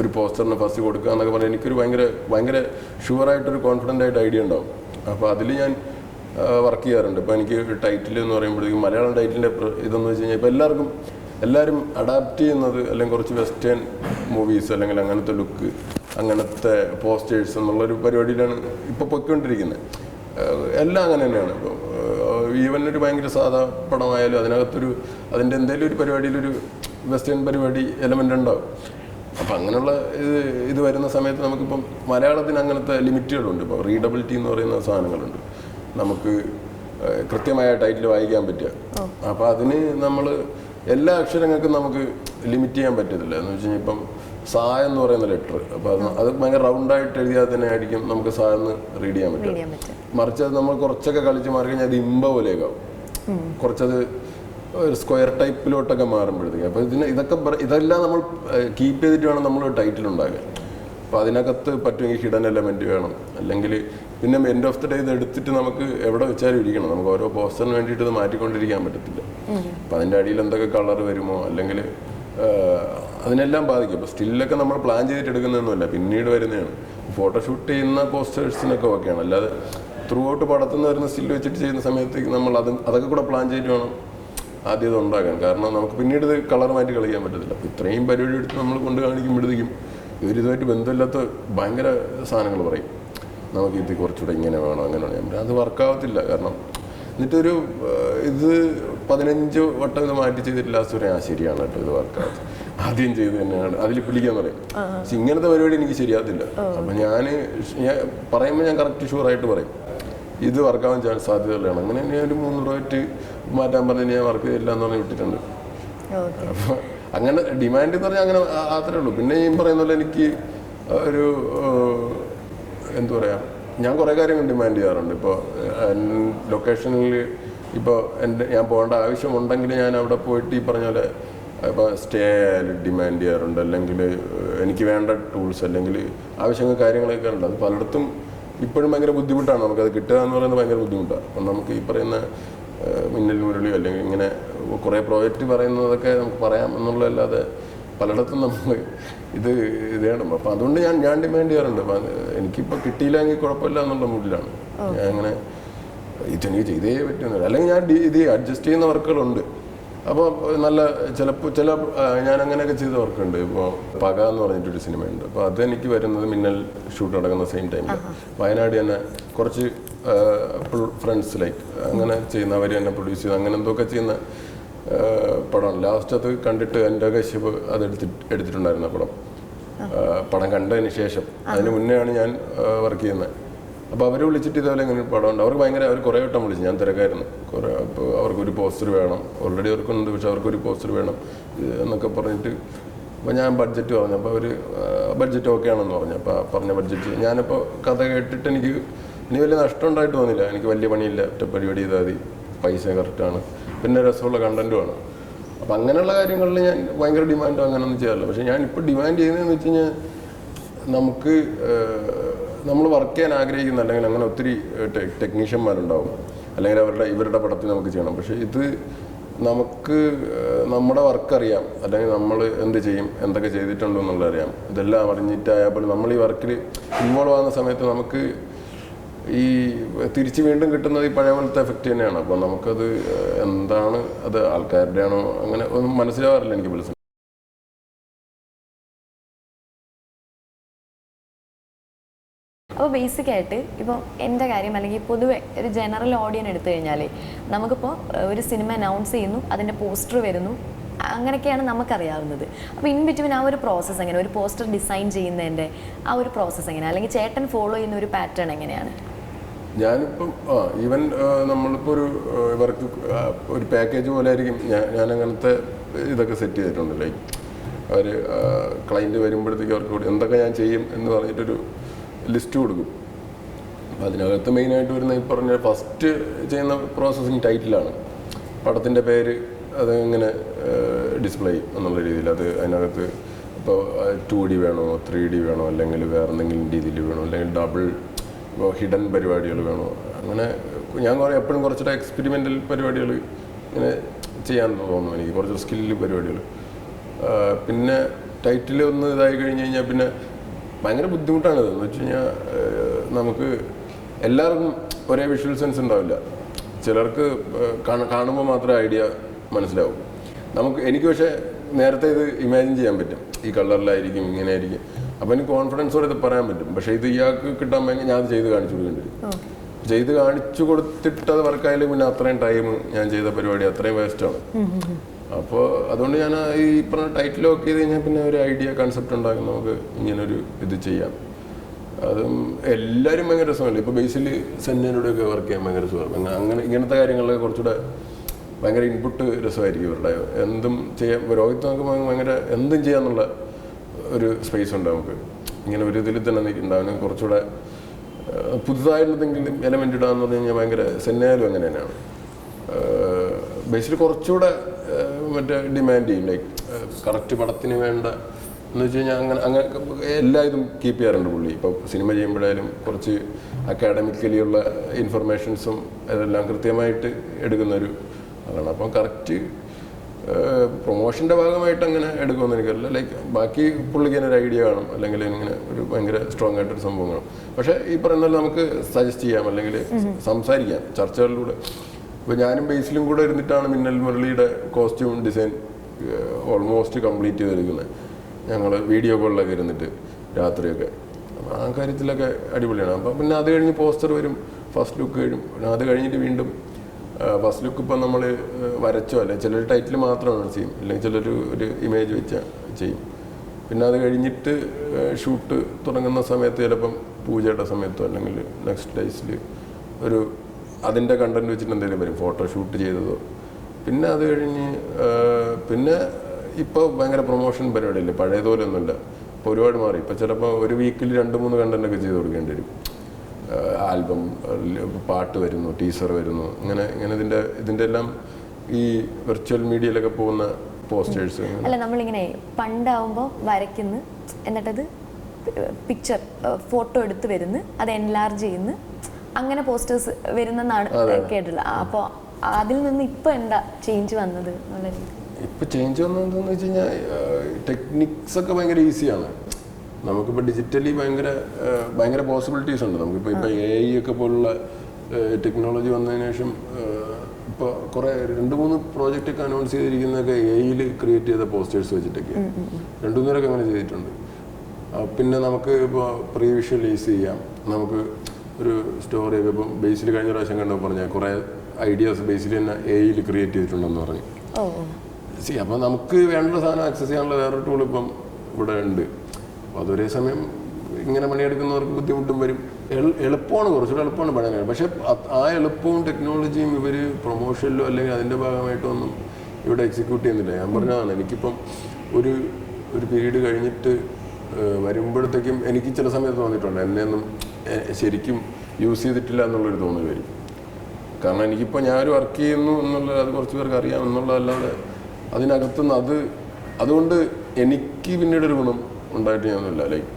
ഒരു പോസ്റ്ററിന് ഫസ്റ്റ് കൊടുക്കുക എന്നൊക്കെ പറഞ്ഞാൽ എനിക്കൊരു ഭയങ്കര ഭയങ്കര ഷുവറായിട്ടൊരു കോൺഫിഡന്റ് ആയിട്ട് ഐഡിയ ഉണ്ടാവും. അപ്പോൾ അതിൽ ഞാൻ വർക്ക് ചെയ്യാറുണ്ട്. ഇപ്പോൾ എനിക്ക് ടൈറ്റിൽ എന്ന് പറയുമ്പോഴത്തേക്കും മലയാളം ടൈറ്റിലിന്റെ ഇതെന്ന് വെച്ച് കഴിഞ്ഞാൽ ഇപ്പോൾ എല്ലാവർക്കും എല്ലാവരും അഡാപ്റ്റ് ചെയ്യുന്നത് അല്ലെങ്കിൽ കുറച്ച് വെസ്റ്റേൺ മൂവീസ് അല്ലെങ്കിൽ അങ്ങനത്തെ ലുക്ക് അങ്ങനത്തെ പോസ്റ്റേഴ്സ് എന്നുള്ളൊരു പരിപാടിയിലാണ് ഇപ്പോൾ പൊയ്ക്കൊണ്ടിരിക്കുന്നത് എല്ലാം അങ്ങനെ തന്നെയാണ്. ഇപ്പോൾ ഈവൻ ഒരു ഭയങ്കര സാധാ പടമായാലും അതിനകത്തൊരു അതിന്റെ എന്തെങ്കിലും ഒരു പരിപാടിയിലൊരു വെസ്റ്റേൺ പരിപാടി എലമെന്റ് ഉണ്ടാവും. അപ്പം അങ്ങനെയുള്ള ഇത് ഇത് വരുന്ന സമയത്ത് നമുക്കിപ്പം മലയാളത്തിന് അങ്ങനത്തെ ലിമിറ്റുകളുണ്ട്. ഇപ്പോൾ റീഡബിലിറ്റി എന്ന് പറയുന്ന സാധനങ്ങളുണ്ട്. നമുക്ക് കൃത്യമായ ടൈറ്റിൽ വായിക്കാൻ പറ്റുക. അപ്പോൾ അതിന് നമ്മൾ എല്ലാ അക്ഷരങ്ങൾക്കും നമുക്ക് ലിമിറ്റ് ചെയ്യാൻ പറ്റത്തില്ല. എന്ന് വെച്ച് കഴിഞ്ഞാൽ ഇപ്പം സാ എന്ന് പറയുന്ന ലെറ്റർ അപ്പൊ അത് ഭയങ്കര റൗണ്ട് ആയിട്ട് എഴുതിയാൽ തന്നെ ആയിരിക്കും നമുക്ക് സാ എന്ന് റീഡ് ചെയ്യാൻ പറ്റും. മറിച്ച് അത് നമ്മൾ കുറച്ചൊക്കെ കളിച്ച് മാറി കഴിഞ്ഞാൽ അത് ഇമ്പ പോലെയൊക്കെയാവും. കുറച്ചത് ഒരു സ്ക്വയർ ടൈപ്പിലോട്ടൊക്കെ മാറുമ്പോഴത്തേക്ക്. അപ്പോൾ ഇതിന് ഇതൊക്കെ ഇതെല്ലാം നമ്മൾ കീപ്പ് ചെയ്തിട്ട് വേണം നമ്മൾ ടൈറ്റിൽ ഉണ്ടാക്കാൻ. അപ്പോൾ അതിനകത്ത് പറ്റുമെങ്കിൽ ഹിഡൻ എലമെന്റ് വേണം. അല്ലെങ്കിൽ പിന്നെ എൻഡ് ഓഫ് ദി ഡേ ഇത് എടുത്തിട്ട് നമുക്ക് എവിടെ വെച്ചാലും ഇരിക്കണം. നമുക്ക് ഓരോ പോസ്റ്ററിന് വേണ്ടിയിട്ട് ഇത് മാറ്റിക്കൊണ്ടിരിക്കാൻ പറ്റത്തില്ല. അപ്പം അതിന്റെ അടിയിൽ എന്തൊക്കെ കളർ വരുമോ? അല്ലെങ്കിൽ അതിനെല്ലാം ബാധിക്കും. അപ്പോൾ സ്റ്റില്ലൊക്കെ നമ്മൾ പ്ലാൻ ചെയ്തിട്ട് എടുക്കുന്നതൊന്നുമല്ല പിന്നീട് വരുന്നതാണ്. ഫോട്ടോഷൂട്ട് ചെയ്യുന്ന പോസ്റ്റേഴ്സിനൊക്കെ ഓക്കെയാണ്. അല്ലാതെ ത്രൂ ഔട്ട് പടത്തുനിന്ന് വരുന്ന സ്റ്റിൽ വെച്ചിട്ട് ചെയ്യുന്ന സമയത്ത് നമ്മൾ അത് അതൊക്കെ കൂടെ പ്ലാൻ ചെയ്തിട്ട് വേണം ആദ്യം ഇത് ഉണ്ടാക്കാൻ. കാരണം നമുക്ക് പിന്നീട് ഇത് കളർ മാറ്റി കളിക്കാൻ പറ്റത്തില്ല. അപ്പോൾ ഇത്രയും പരിപാടി എടുത്ത് നമ്മൾ കൊണ്ട് കാണിക്കുമ്പോഴത്തേക്കും ഇവരിതുമായിട്ട് ബന്ധമില്ലാത്ത ഭയങ്കര സാധനങ്ങൾ പറയും. നമുക്ക് ഇത് കുറച്ചുകൂടെ ഇങ്ങനെ വേണം അങ്ങനെ വേണം. അത് വർക്കാവത്തില്ല കാരണം എന്നിട്ടൊരു ഇത് പതിനഞ്ച് വട്ടം ഇത് മാറ്റി ചെയ്തിട്ടില്ല ലാസ്റ്റ് പറയാം ആ ശരിയാണ് കേട്ടോ ഇത് വർക്കാവത്ത് ആദ്യം ചെയ്ത് തന്നെയാണ്. അതിൽ പിടിക്കാൻ പറയും. പക്ഷെ ഇങ്ങനത്തെ പരിപാടി എനിക്ക് ശരിയാകത്തില്ല. അപ്പം ഞാൻ ഞാൻ പറയുമ്പോൾ ഞാൻ കറക്റ്റ് ഷുവറായിട്ട് പറയും. ഇത് വർക്കാവാൻ ചാൻസ് സാധ്യതയുള്ളതാണ്. അങ്ങനെ ഞാൻ ഒരു മൂന്ന് റോറ്റ് മാറ്റാൻ പറഞ്ഞ് ഞാൻ വർക്ക് ചെയ്തില്ല എന്ന് പറഞ്ഞ് വിട്ടിട്ടുണ്ട്. അപ്പം അങ്ങനെ ഡിമാൻഡ് എന്ന് പറഞ്ഞാൽ അങ്ങനെ അത്രേ ഉള്ളൂ. പിന്നെ ഈ പറയുന്ന പോലെ എനിക്ക് ഒരു എന്താ പറയുക ഞാൻ കുറേ കാര്യങ്ങൾ ഡിമാൻഡ് ചെയ്യാറുണ്ട്. ഇപ്പോൾ ലൊക്കേഷനിൽ ഇപ്പോൾ എന്റെ ഞാൻ പോകേണ്ട ആവശ്യമുണ്ടെങ്കിൽ ഞാൻ അവിടെ പോയിട്ട് ഈ പറഞ്ഞ പോലെ ഇപ്പോൾ സ്റ്റേ ആയാലും ഡിമാൻഡ് ചെയ്യാറുണ്ട്. അല്ലെങ്കിൽ എനിക്ക് വേണ്ട ടൂൾസ് അല്ലെങ്കിൽ ആവശ്യങ്ങൾ കാര്യങ്ങളൊക്കെ ഉണ്ട്. അത് പലയിടത്തും ഇപ്പോഴും ഭയങ്കര ബുദ്ധിമുട്ടാണ്. നമുക്കത് കിട്ടുക എന്ന് പറയുന്നത് ഭയങ്കര ബുദ്ധിമുട്ടാണ് അപ്പം നമുക്ക് ഈ പറയുന്ന മിന്നൽ മുരളിയോ അല്ലെങ്കിൽ ഇങ്ങനെ കുറേ പ്രോജക്റ്റ് പറയുന്നതൊക്കെ നമുക്ക് പറയാം എന്നുള്ളതല്ലാതെ പലയിടത്തും നമ്മൾ ഇത് ഇത് വേണം. അപ്പം അതുകൊണ്ട് ഞാൻ ഞാൻ ഡിമാൻഡ് ചെയ്യാറുണ്ട്. അപ്പം എനിക്കിപ്പോൾ കിട്ടിയില്ലെങ്കിൽ കുഴപ്പമില്ല എന്നുള്ള മൂഡിലാണ് ഞാൻ അങ്ങനെ ഇതെനിക്ക് ചെയ്തേ പറ്റുന്നില്ല അല്ലെങ്കിൽ ഞാൻ ഇത് അഡ്ജസ്റ്റ് ചെയ്യുന്ന വർക്കുകളുണ്ട്. അപ്പോൾ നല്ല ചിലപ്പോൾ ചില ഞാൻ അങ്ങനെയൊക്കെ ചെയ്ത വർക്കുണ്ട്. ഇപ്പോൾ പക എന്ന് പറഞ്ഞിട്ടൊരു സിനിമയുണ്ട്. അപ്പോൾ അതെനിക്ക് വരുന്നത് മിന്നൽ ഷൂട്ട് നടക്കുന്ന സെയിം ടൈമിൽ വയനാട് തന്നെ കുറച്ച് ഫ്രണ്ട്സ് ലൈക്ക് അങ്ങനെ ചെയ്യുന്ന അവർ തന്നെ പ്രൊഡ്യൂസ് ചെയ്ത് അങ്ങനെ എന്തൊക്കെ ചെയ്യുന്ന പടമാണ് ലാസ്റ്റ് അത് കണ്ടിട്ട് എന്റെ കശ്യപ് അത് എടുത്തി എടുത്തിട്ടുണ്ടായിരുന്നു പടം. പടം കണ്ടതിന് ശേഷം. അതിന് മുന്നെയാണ് ഞാൻ വർക്ക് ചെയ്യുന്നത്. അപ്പോൾ അവർ വിളിച്ചിട്ട് ഇതുപോലെ ഇങ്ങനെ പടമുണ്ട് അവർക്ക് ഭയങ്കര അവർ കുറേ വട്ടം വിളിച്ചു. ഞാൻ തിരക്കായിരുന്നു. കുറേ അപ്പോൾ അവർക്കൊരു പോസ്റ്റർ വേണം. ഓൾറെഡി അവർക്കുണ്ട്. പക്ഷെ അവർക്കൊരു പോസ്റ്റർ വേണം. എന്നൊക്കെ പറഞ്ഞിട്ട് അപ്പോൾ ഞാൻ ബഡ്ജറ്റ് പറഞ്ഞു. അപ്പോൾ അവർ ബഡ്ജറ്റ് ഓക്കെ ആണെന്ന് പറഞ്ഞു. അപ്പോൾ പറഞ്ഞ ബഡ്ജറ്റ് ഞാനിപ്പോൾ കഥ കേട്ടിട്ട് എനിക്ക് ഇനി വലിയ നഷ്ടം ഉണ്ടായിട്ട് തോന്നില്ല. എനിക്ക് വലിയ പണിയില്ല. ഒറ്റ പരിപാടി ചെയ്താൽ മതി. പൈസ കറക്റ്റാണ് പിന്നെ രസമുള്ള കണ്ടന്റുമാണ് അപ്പോൾ അങ്ങനെയുള്ള കാര്യങ്ങളിൽ ഞാൻ ഭയങ്കര ഡിമാൻഡോ അങ്ങനെയൊന്നും ചെയ്യാറില്ല. പക്ഷേ ഞാൻ ഡിമാൻഡ് ചെയ്യുന്നതെന്ന് വെച്ച് കഴിഞ്ഞാൽ നമുക്ക് നമ്മൾ വർക്ക് ചെയ്യാൻ ആഗ്രഹിക്കുന്ന അല്ലെങ്കിൽ അങ്ങനെ ഒത്തിരി ടെക്നീഷ്യന്മാരുണ്ടാവും അല്ലെങ്കിൽ അവരുടെ ഇവരുടെ പടത്തിൽ നമുക്ക് ചെയ്യണം. പക്ഷേ ഇത് നമുക്ക് നമ്മുടെ വർക്ക് അറിയാം. അല്ലെങ്കിൽ നമ്മൾ എന്ത് ചെയ്യും എന്തൊക്കെ ചെയ്തിട്ടുണ്ടോ എന്നുള്ളത് അറിയാം. ഇതെല്ലാം അറിഞ്ഞിട്ടായാൽ പോലും നമ്മൾ ഈ വർക്കിൽ ഇൻവോൾവ് ആകുന്ന സമയത്ത് നമുക്ക് ഈ തിരിച്ച് വീണ്ടും കിട്ടുന്നത് ഈ പഴയ പോലത്തെ എഫക്റ്റ് തന്നെയാണ്. അപ്പോൾ നമുക്കത് എന്താണ് അത് ആൾക്കാരുടെ ആണോ അങ്ങനെ ഒന്നും മനസ്സിലാവാറില്ല എനിക്ക് മനസ്സിലാവും അപ്പോൾ ബേസിക് ആയിട്ട് ഇപ്പോൾ എന്റെ കാര്യം അല്ലെങ്കിൽ പൊതുവെ ഒരു ജനറൽ ഓഡിയൻ എടുത്തു കഴിഞ്ഞാൽ നമുക്കിപ്പോൾ ഒരു സിനിമ അനൗൺസ് ചെയ്യുന്നു അതിന്റെ പോസ്റ്റർ വരുന്നു അങ്ങനെയൊക്കെയാണ് നമുക്കറിയാവുന്നത്. അപ്പോൾ ഇൻ ബിറ്റ്വീൻ ആ ഒരു പ്രോസസ്സ് എങ്ങനെ ഒരു പോസ്റ്റർ ഡിസൈൻ ചെയ്യുന്നതിന്റെ ആ ഒരു പ്രോസസ്സ് എങ്ങനെ അല്ലെങ്കിൽ ചേട്ടൻ ഫോളോ ചെയ്യുന്ന ഒരു പാറ്റേൺ എങ്ങനെയാണ്? ഞാനിപ്പം ആ ഈവൻ നമ്മളിപ്പോൾ ഒരു വർക്ക് ഇവർക്ക് ഒരു പാക്കേജ് പോലെ ആയിരിക്കും. ഞാൻ ഞാൻ അങ്ങനത്തെ ഇതൊക്കെ സെറ്റ് ചെയ്തിട്ടുണ്ട്. ലൈക്ക് അവർ ക്ലയന്റ് വരുമ്പോഴത്തേക്ക് അവർക്ക് എന്തൊക്കെ ഞാൻ ചെയ്യും എന്ന് പറഞ്ഞിട്ടൊരു ലിസ്റ്റ് കൊടുക്കും. അപ്പം അതിനകത്ത് മെയിനായിട്ട് വരുന്ന ഈ പറഞ്ഞ ഫസ്റ്റ് ചെയ്യുന്ന പ്രോസസ്സിങ് ടൈറ്റിലാണ് പടത്തിന്റെ പേര് അത് ഇങ്ങനെ ഡിസ്പ്ലേ എന്നുള്ള രീതിയിൽ. അത് അതിനകത്ത് ഇപ്പോൾ ടു ഡി വേണോ ത്രീ ഡി വേണോ അല്ലെങ്കിൽ വേറെ എന്തെങ്കിലും രീതിയിൽ വേണോ അല്ലെങ്കിൽ ഡബിൾ ഇപ്പോൾ ഹിഡൻ പരിപാടികൾ വേണോ. അങ്ങനെ ഞാൻ കുറേ എപ്പോഴും കുറച്ചുകൂടെ എക്സ്പെരിമെന്റൽ പരിപാടികൾ ഇങ്ങനെ ചെയ്യാൻ തോന്നുന്നു എനിക്ക്. കുറച്ച് സ്കില്ല് പരിപാടികൾ. പിന്നെ ടൈറ്റിൽ ഒന്ന് ഇതായി കഴിഞ്ഞ് കഴിഞ്ഞാൽ പിന്നെ ഭയങ്കര ബുദ്ധിമുട്ടാണിത്. എന്ന് വെച്ച് കഴിഞ്ഞാൽ നമുക്ക് എല്ലാവർക്കും ഒരേ വിഷ്വൽ സെൻസ് ഉണ്ടാവില്ല. ചിലർക്ക് കാണുമ്പോൾ മാത്രമേ ഐഡിയ മനസ്സിലാവും. നമുക്ക് എനിക്ക് പക്ഷേ നേരത്തെ ഇത് ഇമാജിൻ ചെയ്യാൻ പറ്റും. ഈ കളറിലായിരിക്കും ഇങ്ങനെ ആയിരിക്കും അപ്പം എനിക്ക് കോൺഫിഡൻസോടെ ഇത് പറയാൻ പറ്റും. പക്ഷേ ഇത് ഇയാൾക്ക് കിട്ടാൻ ഭയങ്കര ഞാൻ അത് ചെയ്ത് കാണിച്ചു കൊടുക്കേണ്ടി വരും. ചെയ്ത് കാണിച്ചു കൊടുത്തിട്ട് അത് വർക്കായാലും പിന്നെ അത്രയും ടൈം ഞാൻ ചെയ്ത പരിപാടി അത്രയും വേസ്റ്റാണ് അപ്പോൾ അതുകൊണ്ട് ഞാൻ ഈ പറഞ്ഞ ടൈറ്റിൽ ഒക്കെ ചെയ്ത് കഴിഞ്ഞാൽ പിന്നെ ഒരു ഐഡിയ കൺസെപ്റ്റ് ഉണ്ടാകും. നമുക്ക് ഇങ്ങനൊരു ഇത് ചെയ്യാം. അതും എല്ലാവരും ഭയങ്കര രസമല്ലേ? ഇപ്പോൾ ബേസിൽ സെന്നോടൊക്കെ വർക്ക് ചെയ്യാൻ ഭയങ്കര രസമാണ് അങ്ങനെ ഇങ്ങനത്തെ കാര്യങ്ങളിലൊക്കെ കുറച്ചുകൂടെ ഭയങ്കര ഇൻപുട്ട് രസമായിരിക്കും ഇവരുടെ എന്തും ചെയ്യാൻ രോഹിത് നമുക്ക് ഭയങ്കര എന്തും ചെയ്യാന്നുള്ള ഒരു സ്പേസ് ഉണ്ട് നമുക്ക്. ഇങ്ങനെ ഒരു ഇതിൽ തന്നെ നിൽക്കുന്നുണ്ടാവും കുറച്ചുകൂടെ പുതുതായിട്ടുണ്ടെങ്കിലും എലമെന്റ് ഇടാന്ന് പറഞ്ഞു കഴിഞ്ഞാൽ ഭയങ്കര സെന്നയാലും അങ്ങനെ തന്നെയാണ്. ബേസിൽ കുറച്ചുകൂടെ മറ്റേ ഡിമാൻഡ് ചെയ്യും ലൈക്ക് കറക്റ്റ് പടത്തിന് വേണ്ട എന്ന് വെച്ച് കഴിഞ്ഞാൽ അങ്ങനെ അങ്ങനെ എല്ലാ ഇതും കീപ്പ് ചെയ്യാറുണ്ട് പുള്ളി. ഇപ്പോൾ സിനിമ ചെയ്യുമ്പോഴായാലും കുറച്ച് അക്കാഡമിക്കലി ഉള്ള ഇൻഫർമേഷൻസും അതെല്ലാം കൃത്യമായിട്ട് എടുക്കുന്ന ഒരു ആളാണ്. അപ്പം കറക്റ്റ് പ്രൊമോഷന്റെ ഭാഗമായിട്ട് അങ്ങനെ എടുക്കുമെന്ന് എനിക്കറിയില്ല. ലൈക്ക് ബാക്കി പുള്ളിക്ക് തന്നെ ഒരു ഐഡിയ വേണം. അല്ലെങ്കിൽ ഇങ്ങനെ ഒരു ഭയങ്കര സ്ട്രോങ് ആയിട്ടൊരു സംഭവം കാണും പക്ഷേ ഈ പറയുന്ന നമുക്ക് സജസ്റ്റ് ചെയ്യാം. അല്ലെങ്കിൽ സംസാരിക്കാം. ചർച്ചകളിലൂടെ. ഇപ്പോൾ ഞാനും ബേസിലും കൂടെ ഇരുന്നിട്ടാണ് മിന്നൽ മുരളിയുടെ കോസ്റ്റ്യൂം ഡിസൈൻ ഓൾമോസ്റ്റ് കംപ്ലീറ്റ് ചെയ്തെടുക്കുന്നത്. ഞങ്ങൾ വീഡിയോ കോളിലൊക്കെ ഇരുന്നിട്ട് രാത്രിയൊക്കെ. ആ കാര്യത്തിലൊക്കെ അടിപൊളിയാണ്. അപ്പം പിന്നെ അത് കഴിഞ്ഞ് പോസ്റ്റർ വരും ഫസ്റ്റ് ലുക്ക് കഴിയും പിന്നെ അത് കഴിഞ്ഞിട്ട് വീണ്ടും ഫസ്റ്റ് ലുക്ക് ഇപ്പം നമ്മൾ വരച്ചോ? അല്ലെ ചിലർ ടൈറ്റിൽ മാത്രമാണ് ചെയ്യും അല്ലെങ്കിൽ ചിലർ ഒരു ഇമേജ് വെച്ച ചെയ്യും. പിന്നെ അത് കഴിഞ്ഞിട്ട് ഷൂട്ട് തുടങ്ങുന്ന സമയത്ത് ചിലപ്പം പൂജയുടെ സമയത്തോ അല്ലെങ്കിൽ നെക്സ്റ്റ് ഡേയ്സിൽ ഒരു അതിന്റെ കണ്ടന്റ് വെച്ചിട്ട് എന്തെങ്കിലും വരും. ഫോട്ടോ ഷൂട്ട് ചെയ്തതോ. പിന്നെ അത് കഴിഞ്ഞ് പിന്നെ ഇപ്പോൾ ഭയങ്കര പ്രൊമോഷൻ പരിപാടിയില്ലേ? പഴയതുപോലെ ഒന്നുമില്ല ഇപ്പോൾ ഒരുപാട് മാറി. ഇപ്പോൾ ചിലപ്പോൾ ഒരു വീക്കിൽ രണ്ട് മൂന്ന് കണ്ടന്റൊക്കെ ചെയ്ത് കൊടുക്കേണ്ടി വരും. ആൽബം പാട്ട് വരുന്നു ടീസർ വരുന്നു. ഇങ്ങനെ ഇങ്ങനെ ഇതിന്റെ ഇതിന്റെ എല്ലാം ഈ വെർച്വൽ മീഡിയയിലൊക്കെ പോകുന്ന പോസ്റ്റേഴ്സ് അല്ല നമ്മളിങ്ങനെ പണ്ടാവുമ്പോൾ വരയ്ക്കുന്നു എന്നിട്ടത് പിക്ചർ ഫോട്ടോ എടുത്ത് വരുന്നു അത് എൻലാർജ് ചെയ്യുന്നു അങ്ങനെ പോസ്റ്റേഴ്സ് വരുന്നെന്നാണ് കേട്ടിട്ടുള്ളത്. അപ്പോൾ അതിൽ നിന്ന് ഇപ്പൊ എന്താ ചേഞ്ച് വന്നത് ഇപ്പൊ ചേഞ്ച് വന്നതെന്ന് വെച്ച് കഴിഞ്ഞാൽ ടെക്നിക്സ് ഒക്കെ ഭയങ്കര ഈസിയാണ് നമുക്കിപ്പോൾ ഡിജിറ്റലി ഭയങ്കര ഭയങ്കര പോസിബിലിറ്റീസ് ഉണ്ട്. നമുക്കിപ്പോൾ ഇപ്പോൾ എ ഐ ഒക്കെ പോലുള്ള ടെക്നോളജി വന്നതിന് ശേഷം ഇപ്പോൾ കുറേ രണ്ട് മൂന്ന് പ്രോജക്റ്റ് ഒക്കെ അനൗൺസ് ചെയ്തിരിക്കുന്നതൊക്കെ എ ഐയിൽ ക്രിയേറ്റ് ചെയ്ത പോസ്റ്റേഴ്സ് വെച്ചിട്ടൊക്കെ രണ്ടു മൂന്നേരൊക്കെ അങ്ങനെ ചെയ്തിട്ടുണ്ട്. പിന്നെ നമുക്ക് ഇപ്പോൾ പ്രീവിഷ്വലൈസ് ചെയ്യാം. നമുക്ക് ഒരു സ്റ്റോറി ഇപ്പം ബേസിൽ കഴിഞ്ഞ പ്രാവശ്യം കണ്ടപ്പോൾ പറഞ്ഞാൽ കുറേ ഐഡിയാസ് ബേസിൽ തന്നെ എയിൽ ക്രിയേറ്റ് ചെയ്തിട്ടുണ്ടെന്ന് പറഞ്ഞു. സി അപ്പോൾ നമുക്ക് വേണ്ട സാധനം ആക്സസ് ചെയ്യാനുള്ള വേറെ ടൂൾ ഇപ്പം ഇവിടെ ഉണ്ട്. അപ്പോൾ അതൊരേ സമയം ഇങ്ങനെ പണിയെടുക്കുന്നവർക്ക് ബുദ്ധിമുട്ടും വരും. എളു- എളുപ്പമാണ് കുറച്ചുകൂടെ എളുപ്പമാണ് പണിയാൻ പക്ഷേ ആ എളുപ്പവും ടെക്നോളജിയും ഇവർ പ്രൊമോഷനിലോ അല്ലെങ്കിൽ അതിന്റെ ഭാഗമായിട്ടോ ഒന്നും ഇവിടെ എക്സിക്യൂട്ട് ചെയ്യുന്നില്ല. ഞാൻ പറഞ്ഞതാണ് എനിക്കിപ്പം ഒരു ഒരു പീരീഡ് കഴിഞ്ഞിട്ട് വരുമ്പോഴത്തേക്കും എനിക്ക് ചില സമയത്ത് തോന്നിയിട്ടുണ്ട്. എന്നെ ഒന്നും ഏഹ്, ശരിക്കും യൂസ് ചെയ്തിട്ടില്ല എന്നുള്ളൊരു തോന്നൽ വരും. കാരണം എനിക്കിപ്പോൾ ഞാനൊരു വർക്ക് ചെയ്യുന്നു എന്നുള്ളത് അത് കുറച്ച് പേർക്ക് അറിയാം എന്നുള്ളതല്ലാതെ അതിനകത്തുനിന്ന് അത് അതുകൊണ്ട് എനിക്ക് പിന്നീട് ഒരു ഗുണം ഉണ്ടായിട്ട് ഞാനൊന്നുമില്ല. ലൈക്ക്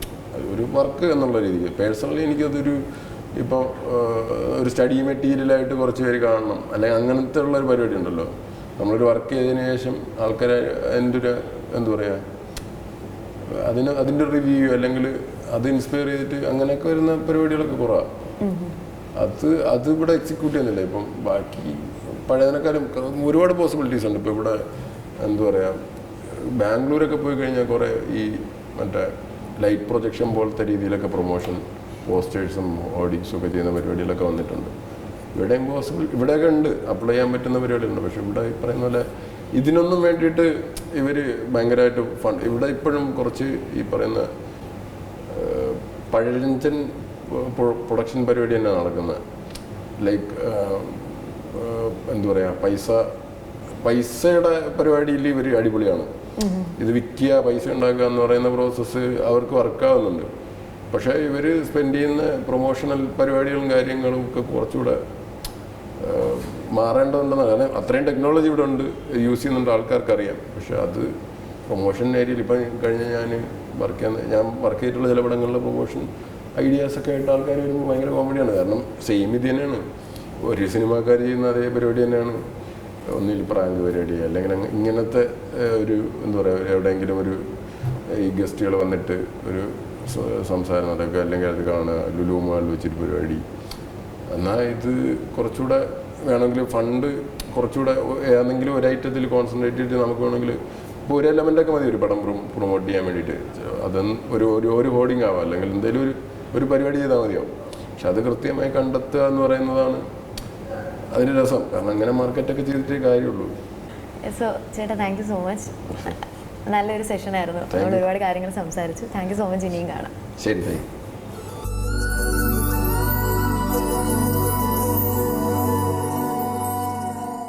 ഒരു വർക്ക് എന്നുള്ള രീതിക്ക്. പേഴ്സണലി എനിക്കതൊരു ഇപ്പോൾ ഒരു സ്റ്റഡി മെറ്റീരിയലായിട്ട് കുറച്ച് പേര് കാണണം. അല്ലെങ്കിൽ അങ്ങനത്തെ ഉള്ള ഒരു പരിപാടി ഉണ്ടല്ലോ. നമ്മളൊരു വർക്ക് ചെയ്തതിന് ശേഷം ആൾക്കാരെ അതിന്റെ ഒരു എന്താ പറയുക അതിന് അതിന്റെ റിവ്യൂ അല്ലെങ്കിൽ അത് ഇൻസ്പയർ ചെയ്തിട്ട് അങ്ങനെയൊക്കെ വരുന്ന പരിപാടികളൊക്കെ കുറവാണ് അത് അത് ഇവിടെ എക്സിക്യൂട്ട് ചെയ്യുന്നില്ല. ഇപ്പം ബാക്കി പഴയതിനേക്കാളും ഒരുപാട് പോസിബിലിറ്റീസ് ഉണ്ട്. ഇപ്പോൾ ഇവിടെ എന്താ പറയുക ബാംഗ്ലൂരൊക്കെ പോയി കഴിഞ്ഞാൽ കുറേ ഈ മറ്റേ ലൈറ്റ് പ്രൊജക്ഷൻ പോലത്തെ രീതിയിലൊക്കെ പ്രൊമോഷൻ പോസ്റ്റേഴ്സും ഓഡിയൻസും ഒക്കെ ചെയ്യുന്ന പരിപാടികളൊക്കെ വന്നിട്ടുണ്ട്. ഇവിടെ ഇമ്പോസിബിൾ ഇവിടെയൊക്കെ ഉണ്ട്. അപ്ലൈ ചെയ്യാൻ പറ്റുന്ന പരിപാടികളുണ്ട്. പക്ഷെ ഇവിടെ ഈ പറയുന്ന പോലെ ഇതിനൊന്നും വേണ്ടിയിട്ട് ഇവർ ഭയങ്കരമായിട്ട് ഫണ്ട് ഇവിടെ ഇപ്പോഴും കുറച്ച് ഈ പറയുന്ന പഴഞ്ചൻ പ്രൊഡക്ഷൻ പരിപാടി തന്നെ നടക്കുന്നത് ലൈക്ക് എന്താ പറയുക പൈസ പൈസയുടെ പരിപാടിയിൽ ഇവർ അടിപൊളിയാണ്. ഇത് വിൽക്കുക പൈസ ഉണ്ടാക്കുക എന്ന് പറയുന്ന പ്രോസസ്സ് അവർക്ക് വർക്കാവുന്നുണ്ട് പക്ഷേ ഇവർ സ്പെൻഡ് ചെയ്യുന്ന പ്രൊമോഷണൽ പരിപാടികളും കാര്യങ്ങളും ഒക്കെ കുറച്ചുകൂടെ മാറേണ്ടതുണ്ടെന്നാണ്. കാരണം അത്രയും ടെക്നോളജി ഇവിടെ ഉണ്ട് യൂസ് ചെയ്യുന്നുണ്ട് ആൾക്കാർക്ക് അറിയാം പക്ഷെ അത് പ്രൊമോഷൻ ഏരിയയിൽ ഇപ്പം കഴിഞ്ഞ ഞാൻ വർക്ക് ചെയ്യുന്ന ഞാൻ വർക്ക് ചെയ്തിട്ടുള്ള ചില പടങ്ങളിലെ പ്രൊമോഷൻ ഐഡിയാസ് ഒക്കെ ആയിട്ട് ആൾക്കാർ വരുമ്പോൾ ഭയങ്കര കോമഡിയാണ് കാരണം സെയിം ഇത് തന്നെയാണ്. ഒരു സിനിമാക്കാർ ചെയ്യുന്ന അതേ പരിപാടി തന്നെയാണ്. ഒന്നിൽ പ്രാങ്ക് പരിപാടി അല്ലെങ്കിൽ ഇങ്ങനത്തെ ഒരു എന്താ പറയുക എവിടെയെങ്കിലും ഒരു ഈ ഗസ്റ്റുകൾ വന്നിട്ട് ഒരു സംസാരം നടക്കുക അല്ലെങ്കിൽ അത് കാണുക ലുലു മാളിൽ വെച്ചിട്ട് പരിപാടി. എന്നാൽ ഇത് കുറച്ചുകൂടെ വേണമെങ്കിൽ ഫണ്ട് കുറച്ചുകൂടെ ഏതെങ്കിലും ഒരു ഐറ്റത്തിൽ കോൺസെൻട്രേറ്റ് ചെയ്തിട്ട് നമുക്ക് വേണമെങ്കിൽ ഇപ്പോൾ ഒരു എലമെന്റൊക്കെ മതി ഒരു പടം പ്രൊമോട്ട് ചെയ്യാൻ വേണ്ടിയിട്ട്. അത് ഒരു ഒരു ഒരു ഹോർഡിംഗ് ആവാം. അല്ലെങ്കിൽ എന്തെങ്കിലും ഒരു ഒരു പരിപാടി ചെയ്താൽ മതിയാവും. പക്ഷെ അത് കൃത്യമായി കണ്ടെത്തുക എന്ന് പറയുന്നതാണ് അതിന് രസം. കാരണം അങ്ങനെ മാർക്കറ്റൊക്കെ ചെയ്തിട്ടേ കാര്യമുള്ളൂ. സോ ചേട്ടാ താങ്ക് യു സോ മച്ച് നല്ലൊരു സെഷൻ ആയിരുന്നു. നമ്മൾ ഒരുപാട് കാര്യങ്ങൾ സംസാരിച്ചു. താങ്ക് യു സോ മച്ച് ഇനിയും കാണാം. ശരി താങ്ക് യു